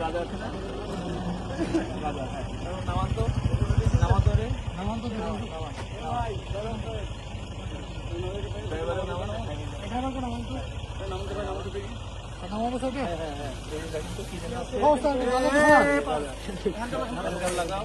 রাজা নামান্তর না? রাজা হ্যাঁ। নামান্ত নামান্ত রে নামান্ত নামান্ত লাগাও।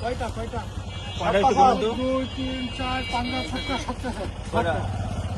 কয়টা কয়টা? দুই তিন চার পাঁচটা সাতটা সাতটা সাতটা।